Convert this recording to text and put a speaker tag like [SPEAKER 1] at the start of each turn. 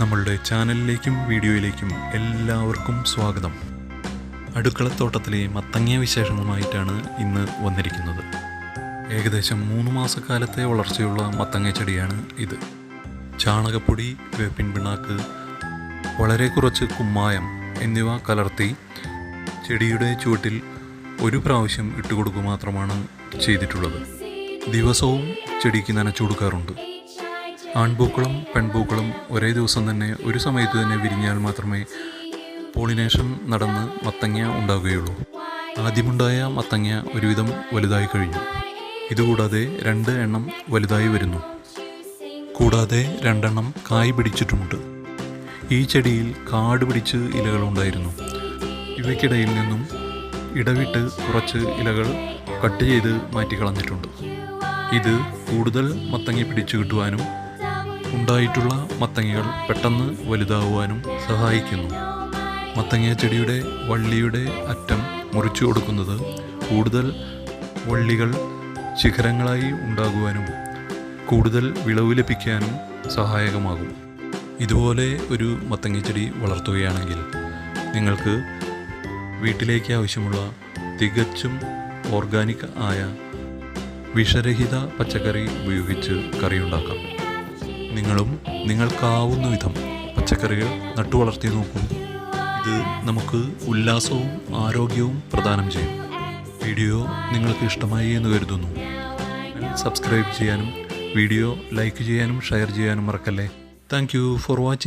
[SPEAKER 1] നമ്മളുടെ ചാനലിലേക്കും വീഡിയോയിലേക്കും എല്ലാവർക്കും സ്വാഗതം. അടുക്കളത്തോട്ടത്തിലെ മത്തങ്ങ വിശേഷങ്ങളുമായിട്ടാണ് ഇന്ന് വന്നിരിക്കുന്നത്. ഏകദേശം മൂന്ന് മാസക്കാലത്തെ വളർച്ചയുള്ള മത്തങ്ങ ചെടിയാണ് ഇത്. ചാണകപ്പൊടി വേപ്പിൻ പിണ്ണാക്ക് വളരെ കുറച്ച് കുമ്മായം എന്നിവ കലർത്തി ചെടിയുടെ ചുവട്ടിൽ ഒരു പ്രാവശ്യം ഇട്ടുകൊടുക്കുക മാത്രമാണ് ചെയ്തിട്ടുള്ളത്. ദിവസവും ചെടിക്ക് നനച്ചു കൊടുക്കാറുണ്ട് ആൺപൂക്കളും പെൺപൂക്കളും ഒരേ ദിവസം തന്നെ ഒരു സമയത്ത് തന്നെ വിരിഞ്ഞാൽ മാത്രമേ പോളിനേഷൻ നടന്ന് മത്തങ്ങ ഉണ്ടാവുകയുള്ളൂ ആദ്യമുണ്ടായ മത്തങ്ങ ഒരുവിധം വലുതായി കഴിഞ്ഞു. ഇതുകൂടാതെ രണ്ട് എണ്ണം വലുതായി വരുന്നു. കൂടാതെ രണ്ടെണ്ണം കായ് പിടിച്ചിട്ടുമുണ്ട്. ഈ ചെടിയിൽ കാട് പിടിച്ച് ഇലകളുണ്ടായിരുന്നു ഇവയ്ക്കിടയിൽ നിന്നും ഇടവിട്ട് കുറച്ച് ഇലകൾ കട്ട് ചെയ്ത് മാറ്റിക്കളഞ്ഞിട്ടുണ്ട്. ഇത് കൂടുതൽ മത്തങ്ങ പിടിച്ചു കിട്ടുവാനും ഉണ്ടായിട്ടുള്ള മത്തങ്ങകൾ പെട്ടെന്ന് വലുതാവാനും സഹായിക്കുന്നു. മത്തങ്ങ ചെടിയുടെ വള്ളിയുടെ അറ്റം മുറിച്ചു കൊടുക്കുന്നത് കൂടുതൽ വള്ളികൾ ശിഖരങ്ങളായി ഉണ്ടാകുവാനും കൂടുതൽ വിളവ് ലഭിക്കാനും സഹായകമാകും. ഇതുപോലെ ഒരു മത്തങ്ങച്ചെടി വളർത്തുകയാണെങ്കിൽ നിങ്ങൾക്ക് വീട്ടിലേക്ക് ആവശ്യമുള്ള തികച്ചും ഓർഗാനിക് ആയ വിഷരഹിത പച്ചക്കറി ഉപയോഗിച്ച് കറിയുണ്ടാക്കാം. നിങ്ങളും നിങ്ങൾക്കാവുന്ന വിധം പച്ചക്കറികൾ നട്ടു വളർത്തി നോക്കൂ. ഇത് നമുക്ക് ഉല്ലാസവും ആരോഗ്യവും പ്രദാനം ചെയ്യും. വീഡിയോ നിങ്ങൾക്ക് ഇഷ്ടമായി എന്ന് കരുതുന്നു. സബ്സ്ക്രൈബ് ചെയ്യാനും വീഡിയോ ലൈക്ക് ചെയ്യാനും ഷെയർ ചെയ്യാനും മറക്കല്ലേ. Thank for watching.